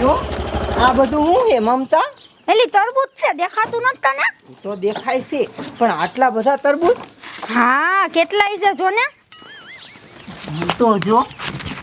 જો આ બધું હું હે મમતા? એલી તરબૂચ છે દેખાતું નથી તને? ઈ તો દેખાય છે પણ આટલા બધા તરબૂચ? હા કેટલાય છે જો ને. તો જો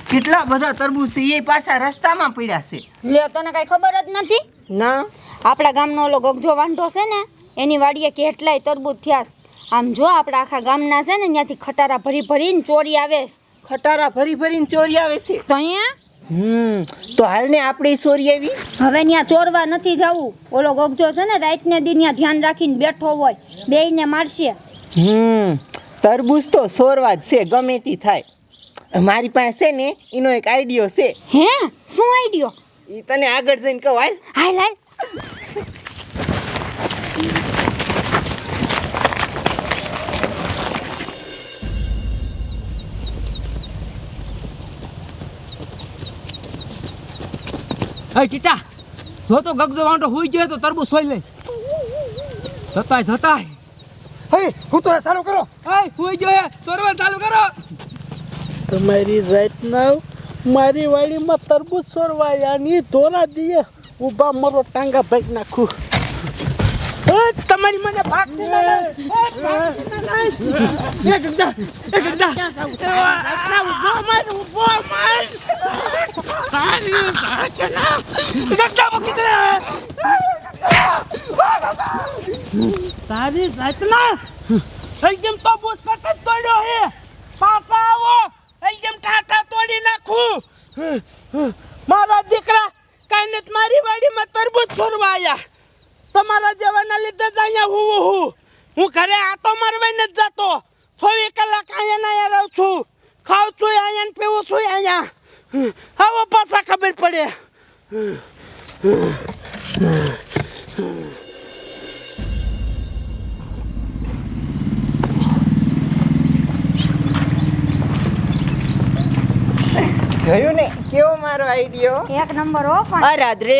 કેટલા બધા તરબૂચ છે એ પાછા રસ્તામાં પડ્યા છે. લે તને કઈ ખબર જ નથી? ના. આપણા ગામનો ઓલો ગગજો વાંઢો છે ને એની વાડીએ કેટલાય તરબૂચ થયા છે. આમ જો આપણા આખા ગામના છે ને ત્યાંથી ખટારા ભરી ભરીને ચોરી આવે છે. ખટારા ભરી ભરીને ચોરી આવે છે. તો અહીંયા? હમ તો હાલને આપણી સોરી આવી? હવે ત્યાં ચોરવા નથી જવું. ઓલો ગગજો છે ને રાતને દી ત્યાં ધ્યાન રાખીને બેઠો હોય. બેયને મારશે. હમ તરબૂચ તો સોરવા જ છે ગમે તે થાય. મારી પાસે છે ને એનો એક આઈડિયો છે. હે? શું આઈડિયો? એ તને આગળ જઈને કહું હાલ. હાલ હાલ. હે ટીટા જો તો ગગજો વાંટો હુઈ ગયો તો તરબૂચ સોઈ લે. જતાય જતાય. હે હું તો ચાલુ કરો. હે હુઈ ગયો સર્વર ચાલુ કરો. તમારી જાતના મારી વાડીમાં તરબૂચ સોરવાયાની ધોરા દીએ. ઊભા મરો ટાંગા ભાઈ નાખું. એ તમારી મને ભાગ ના. એ ભાગતી ના લઈ. એ ગગદા, એ ગગદા. એ ઊભો માર, ઊભો માર. તારી જાતના એકદમ તો જ તોડ્યો હે. પાપા આવો. એકદમ ટાટા તોડી નાખું. મારા દીકરા, કાંઈ મારી વાડીમાં તરબૂચ છોડવા આયા. તમારા જેવાના લીધે જ અહીંયા હું હું. હું ઘરે આટો મારવા જ જતો. ચોવીસ કલાક અહીંયા ના રહું છું. ખાઉં છું અહીંયા પીવું છું અહીંયા. આવો પાછા ખબર પડે. જોયું ને? કેવો મારો આઈડિયો એક નંબર હો પણ. આ રાત્રે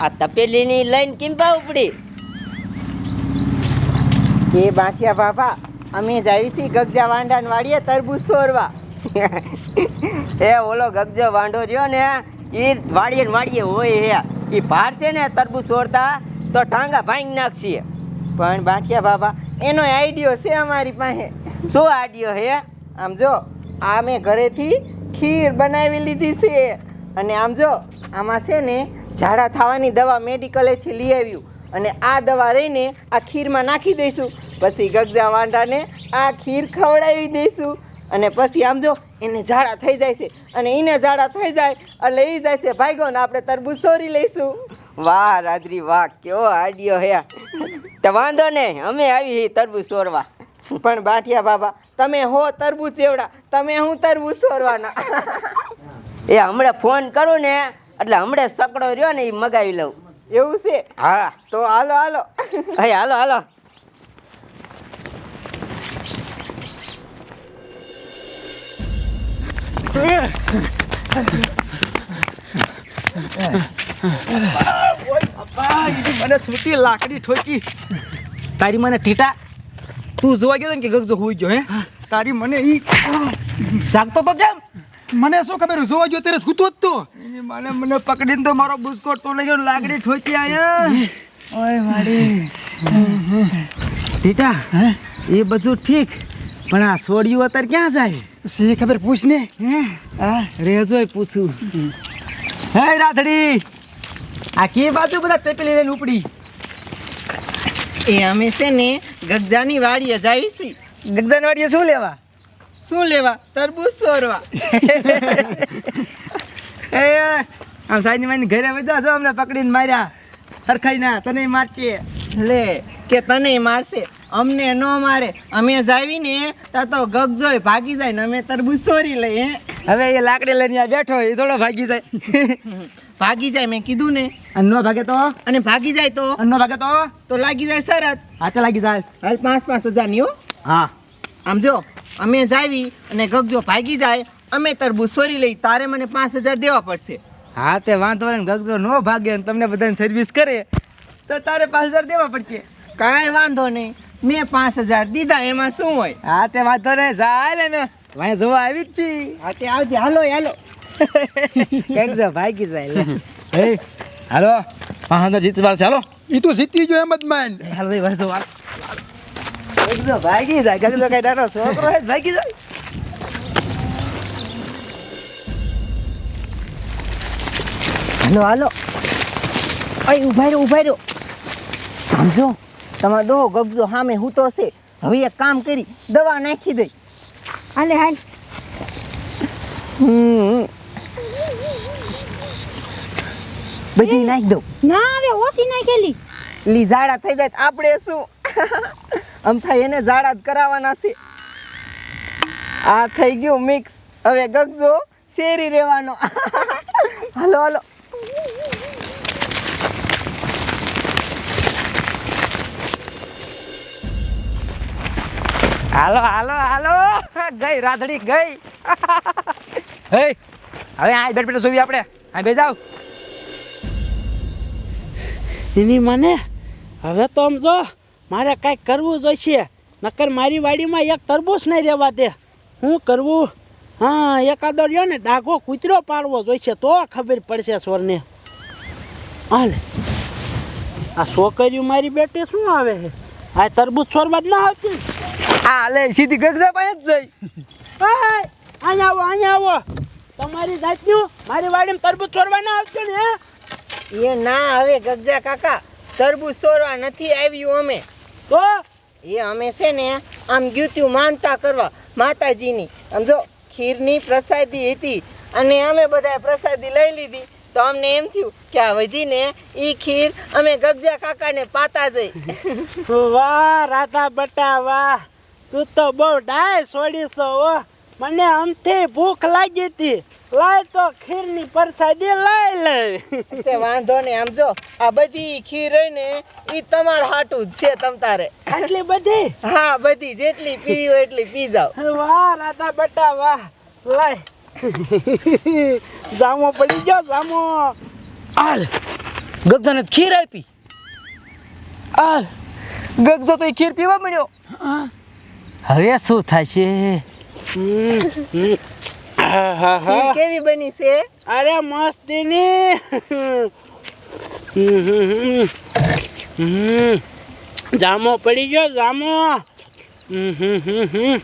આ તપેલીની લાઈન કેમ પા ઉપડી? એ બાંકિયા બાબા અમે જ આવી છીએ ગગજા વાંડાન વાડીએ તરબૂચ સોરવા. એ ઓલો ગગજો વાંઢો રહ્યો ને એ વાડીએ વાડીએ હોય હે. એ ભાર છે ને, તરબૂચ છોડતા તો ટાંગા ભાંગી નાખશે. પણ બાંકિયા બાબા, એનો આઈડિયો છે અમારી પાસે. શું આઈડિયો હે? આમ જો, આ મેં ઘરેથી ખીર બનાવી લીધી છે. અને આમ જો, આમાં છે ને, ઝાડા થવાની દવા મેડિકલેથી લઈ આવ્યું. અને આ દવા રહીને આ ખીરમાં નાખી દઈશું. પછી ગગજા વાંઢાને આ ખીર ખવડાવી દઈશું. અને પછી આમ જો એને ઝાડા થઈ જાય છે. અને એને ઝાડા થઈ જાય એટલે એ જાય છે ભાઈગો ને આપણે તરબૂચ સોરી લઈશું. વાહ રાત્રી વાહ કેવો આડિયો હે તો વાંધો ને અમે આવી હી તરબૂચ સોરવા. પણ બાઠિયા બાબા તમે હો તરબૂચ એવડા તમે હું તરબૂચ સોરવાના? એ હમણાં ફોન કરું ને એટલે હમણાં સકડો રહ્યો ને એ મગાવી લઉં. એવું છે? હા. તો હાલો હાલો. હે હાલો હાલો. મને છૂટી લાકડી ઠોકી. તારી મને ટીટા તું જોવા ગયો ને કે ગગજો હોઈ ગયો હે? તારી મને ઈ જાગતો તો કેમ? મને શું ખબર? જોવા ગયો ત્યારે સૂતો જ તો. મને મને પકડીને તો મારો બુસ્કોટ તો લઈ ગયો લાકડી ઠોકી આયા. ઓય મારી. ટીટા એ બધું ઠીક પણ આ છોડ્યું અત્યારે ક્યાં જાય? સી ખબર પૂછ ને. હે? આ રેજોય પૂછું. હે રાધડી! આ કે બાજુ બધા તેપલી લઈને ઉપડી? એ અમે છે ને ગગજાની વાડીએ જાવી ગગજાની વાડીએ શું લેવા? શું લેવા? તરબૂચ સોરવા. એ આમ સાઈની માની ઘરે વધ્યા જો અમને પકડીને માર્યા. હરખાઈ ના તને મારશે. લે કે તને મારશે. અમને ન મારે. અમે જાવી ને તા તો ગગજોય ભાગી જાય ને અમે તરબૂચ સોરી લઈએ હવે એ લાકડી લઈને આ બેઠો એ થોડો ભાગી જાય. ભાગી જાય મેં કીધું ને. અને નો ભાગે તો? અને ભાગી જાય તો? અને નો ભાગે તો? તો લાગી જાય શરત હાથે લાગી જાય. હાલ પાંચ પાંચ હજારની હો. હા. આમ જો અમે જાવી અને ગગજો ભાગી જાય અમે તરબૂચ સોરી લઈ તારે મને પાંચ હજાર દેવા પડશે. હા તે વાંધો ને ગગજો નો ભાગે ને તમને બધાને સર્વિસ કરે. તો તારે પાંચ હજાર દેવા પડશે. કાંઈ વાંધો નહીં. મેં પાંચ હજાર દીધા એમાં શું હોય? હા તે વાંધો ને ચાલે ને ભાઈ વાંહે જોવા આવી જ છી. હા તે આવજે. હાલો હાલો. ગગજો ભાગી જાય લે. હે હાલો. હા તો જીતવાળ છે. હાલો. એ તો જીતી ગયો એમ જ માન. હાલો ભાઈ વાંધો વાત ભાગી જાય. ગગજો કઈ નાનો છોકરો હે ભાગી જાય. હાલો હાલો. અય ઊભા રહ્યો ઊભા રહ્યો સમજો? તમારો ડોહો ગગજો સામે હૂતો છે. હવે એક કામ કરી દવા નાખી દઈ. હાલે હાલ. બધી નાખી દઉં. ના હવે ઓછી નાખેલી. લી ઝાડા થઈ જાય આપણે શું? આમ થાય એને ઝાડા જ કરાવવાના છે. આ થઈ ગયું મિક્સ. હવે ગગજો શેરી રહેવાનો. હાલો હાલો. હાલો હાલો હાલો. ગઈ રાધડી ગઈ. હે, હવે આ બેઠ બેઠ સોવી આપણે. આ બે જાવ એની મને હવે તો આમ જો, મારે કાંઈક કરવું જોઈશે નકર મારી વાડીમાં એક તરબૂચ નહીં રહેવા દે. હું કરવું? હા, એકાદો રહ્યો ને, ડાઘો કૂતરો પાડવો જોઈશે તો ખબર પડશે સ્વરને. હાલે. આ છોકરીઓ મારી બેટી શું આવે છે? આ તરબૂચ છોરવા જ ના આવતી? આ લે સીધી ગગજા પાસે જ જઈ. હાય, અહીંયા આવો અહીંયા આવો. તમારી જાતનું મારી વાડીમાં તરબૂચ છોરવા ના આવતું ને એ ના હવે ગગજા કાકા તરબૂચ સોરવા નથી આવ્યું અમે. તો? એ અમે છે ને આમ ગયું માનતા કરવા માતાજીની. આમ જો ખીરની પ્રસાદી હતી અને અમે બધાએ પ્રસાદી લઈ લીધી. તો અમને એમ થયું કે આ વધીને એ ખીર અમે ગગજા કાકાને પાતા જઈ. વાહ રાધા બટા વાહ. તું તો બહુ ડાય છોડી છો હો. મને આમથી ભૂખ લાગી હતી. લાય તો ખીરની પરસાદી લાય લે તે વાંધો ને આમ જો આ બધી ખીર હોય ને એ તમાર હાટું જ છે તમ તારે. આટલી બધી? હા બધી જેટલી પીવી હોય એટલી પી જાવ વાહ રાધા બટા વાહ. લાય. જામો પડી ગયો જામો. હાલ ગગજાને ખીર આપી. હાલ ગગજો તો ખીર પીવા મળ્યો. હવે શું થાય છે હમ, હમ. હા, હા, હા. કેવી બની છે? અરે મસ્તીની. જામો પડી ગયો જામો. હમ, હમ, હમ, હમ.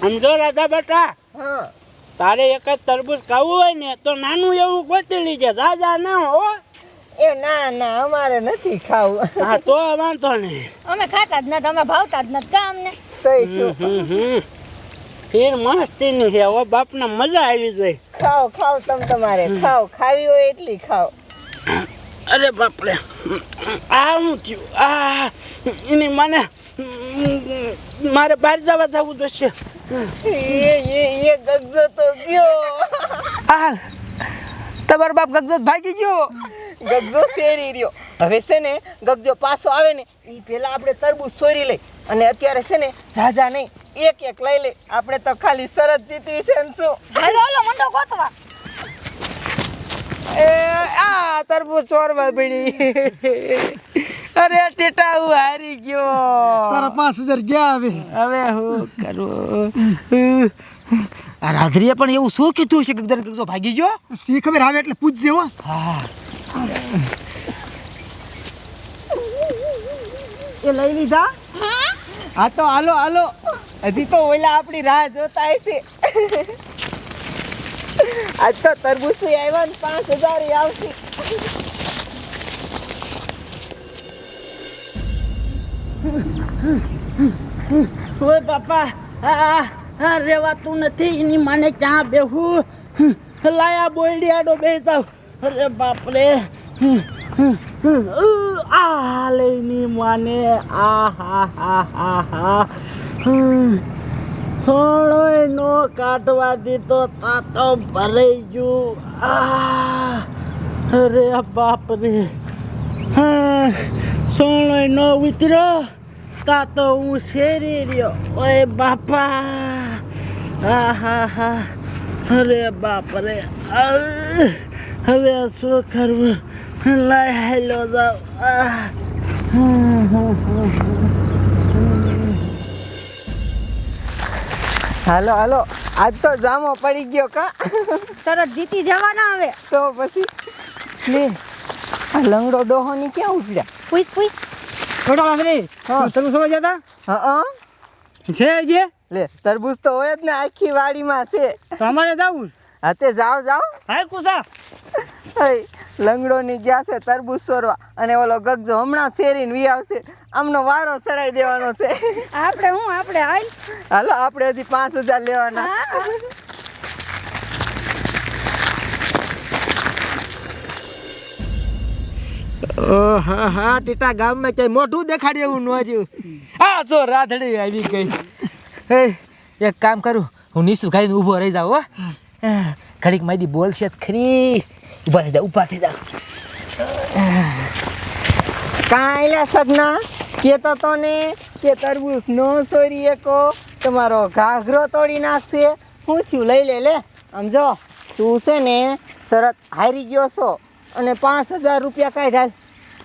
સમજો રાધા બેટા હા. તારે એક જ તરબૂચ ખાવું હોય ને તો નાનું એવું ગોતી લીજે દાદા ના હો. એ ના ના અમારે નથી ખાવું. હા તો વાંધો નહીં. અમે ખાતા જ નથી અમે ભાવતા જ નથી કા અમને? તઈ મસ્તી શું હમ, હમ. ખીર મસ્તીની છે હવે બાપને મજા આવી જાય. ખાઓ ખાઓ તમ તમારે. ખાઓ ખાવી હોય એટલી ખાઓ. અરે બાપરે. આ હું થયું? આ એની મને મારે બહાર જવા જવું જોઈશે એ એ એ ગગજો તો ગયો. હાલ. તમારો બાપ ગગજો ભાગી ગયો. ગગજો શેરી રહ્યો. હવે છે ને ગગજો પાછો આવે ને એ પહેલા આપણે તરબૂચ સોરી લઈ અને અત્યારે છે ને ઝાઝા નહીં એક એક લઈ લે. આપણે તો ખાલી શરત જીતવી છે ને શું? હાલો હાલો મંડો ગોતવા. એ આ તરબૂચ ચોરવા પડી અરે ટેટા હું હારી ગયો. તારા પાંચ હજાર ગયા હવે. હવે હું કરું? આ રાધરીએ પણ એવું શું કીધું છે ગગજાને ગગજો ભાગી ગયો? સી ખબર આવે એટલે પૂછજે હો. હા. એ લઈ લીધા? હા તો હાલો હાલો. હજી તો ઓલા આપણી રાહ જોતા હશે. આજ તો તરબૂચ આવ્યા ને પાંચ હજાર આવશે. ઓય બાપા, આ આ રેવાતું નથી, એની માને ક્યાં બેહું? લાયા બોયડી આડો બે જાવ અરે બાપરે. આ લઈની માને. આ, હા હા હા હા. સોળોય નો કાઢવા દીધો તા તો ભરાઈ ગયું. આ. અરે બાપરે. હા સોણો નો ઉતર્યો તા તો હું શેરી રહ્યો. ઓય બાપા. હા હા હા. અરે બાપરે. રે હવે આ શું કરવું? લાય હેલો જાવ. આહ. હાલો હાલો. આજ તો જામો પડી ગયો કા? સરસ જીતી જવાના હવે. તો પછી? લે. આ લંગડો ડોહોની ક્યાં ઉપડ્યા? પૂછ પૂછ. છોટા બાપરે હા. તમે સમજ જતા હા છે જે લે તરબૂચ તો હોય જ ને આખી વાડીમાં છે. તમારે જાવું હા તે જાઓ જાઓ. હા કુસા. લંગડો ની ગયા છે તરબૂચ સોરવા અને ઓલો ગગજો હમણાં શેરીને વી આવશે. આમનો વારો ચડાઈ દેવાનો છે. આપણે હું આપણે હાલ હાલો આપણે હજી પાંચ હજાર લેવાના. હા હા, ટીટા ગામમાં ક્યાંય મોઢું દેખાડી એવું ન રહ્યું આ જો રાધડી આવી ગઈ. હે, એક કામ કરું, હું નીસુ ખાઈને ઊભો રહી જાઉં, હો. ઘડીક માયદી બોલશે ખરી. ઊભા થઈ જા ઊભા થઈ જા કાંઈ લે સગના? કેતો તો ને કે તરબૂચ નો સોરી એકો. તમારો ઘાઘરો તોડી નાખશે. હું છું, લઈ લે લે. સમજો તું છે ને શરત હારી ગયો છો. અને પાંચ હજાર રૂપિયા કાઢ્યા.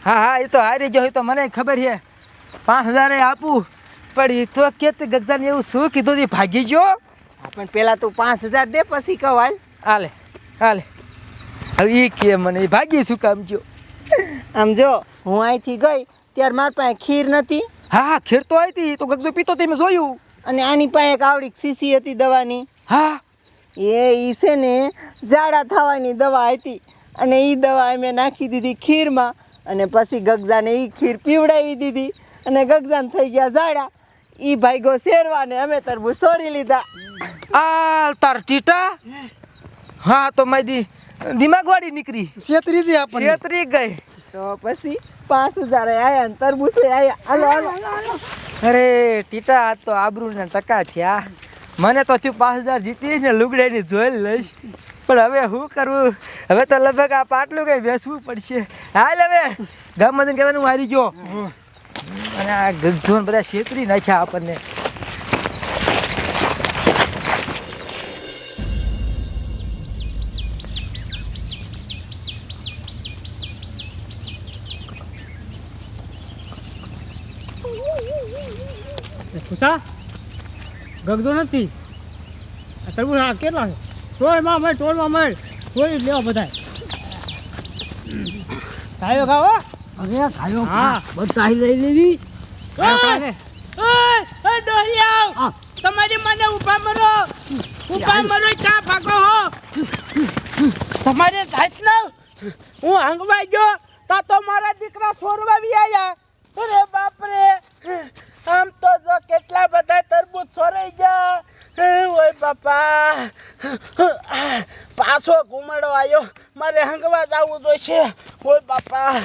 હા હા એ તો હારી ગયો એ તો મને ખબર છે. પાંચ હજાર આપું પણ એ તો કે ગગજાને એવું શું કીધું તે ભાગી ગયો? પણ પેલા તું પાંચ હજાર દે પછી કવાલ હાલે હાલે. હવે એ કે મને ભાગી શું કામ ગયો? આમ જો હું અહીંથી ગઈ ત્યારે મારી પાસે ખીર નથી હા હા ખીર તો આવી હતી તો ગગજો પીતો તે મેં જોયું. અને આની પાસે એક આવડી શીશી હતી દવાની. હા. એ ઈ છે ને ઝાડા થવાની દવા હતી. અને એ દવા મેં નાખી દીધી ખીરમાં અને પછી ગગજાને એ ખીર પીવડાવી દીધી. અને ગગજાને થઈ ગયા ઝાડા. એ ભાઈગો શેરવા ને અમે તરબૂચ સોરી લીધા. આ તાર ટીટા. હા તો મારી દિમાગ વાળી નીકળી. છેતરી જઈ આપણને. છેતરી ગઈ. તો પછી પાંચ હજાર આયા ને તરબૂચ આયા. હાલો હાલો. અરે ટીટા આ તો આબરૂના ટકા થયા. મને તો થયું પાંચ હજાર જીતી ને લુગડાની જોઈ લઈશ. પણ હવે શું કરવું હવે તો લગભગ આ પાટલું કઈ બેસવું પડશે. હાલ હવે. ગામમાં જઈને કહેવાનું મારી ગયો. અને આ ગગધોન બધા છેતરી નાખ્યા આપણને. પૂછા ગગદો નથી? તરબૂચ કેટલા છે? ટોળમાં મળ ટોળમાં મળ જ લેવા બધા ખાયો ખાવો? અરે ખાયો. હા. બધા લઈ લેવી. તમારી મને ઊભા મરો. ઊભા મરો ચા ભાગો હો? તમારે જાત ન. હું હંગવા ગયો. તા તો મારા દીકરા છોરવા બી આયા. અરે બાપ રે આમ તો જો કેટલા બધા તરબૂચ છોરાઈ ગયા. ઓય બાપા. પાછો ઘુમાડો આવ્યો મારે હંગવા જવું જોઈશે. ઓય બાપા.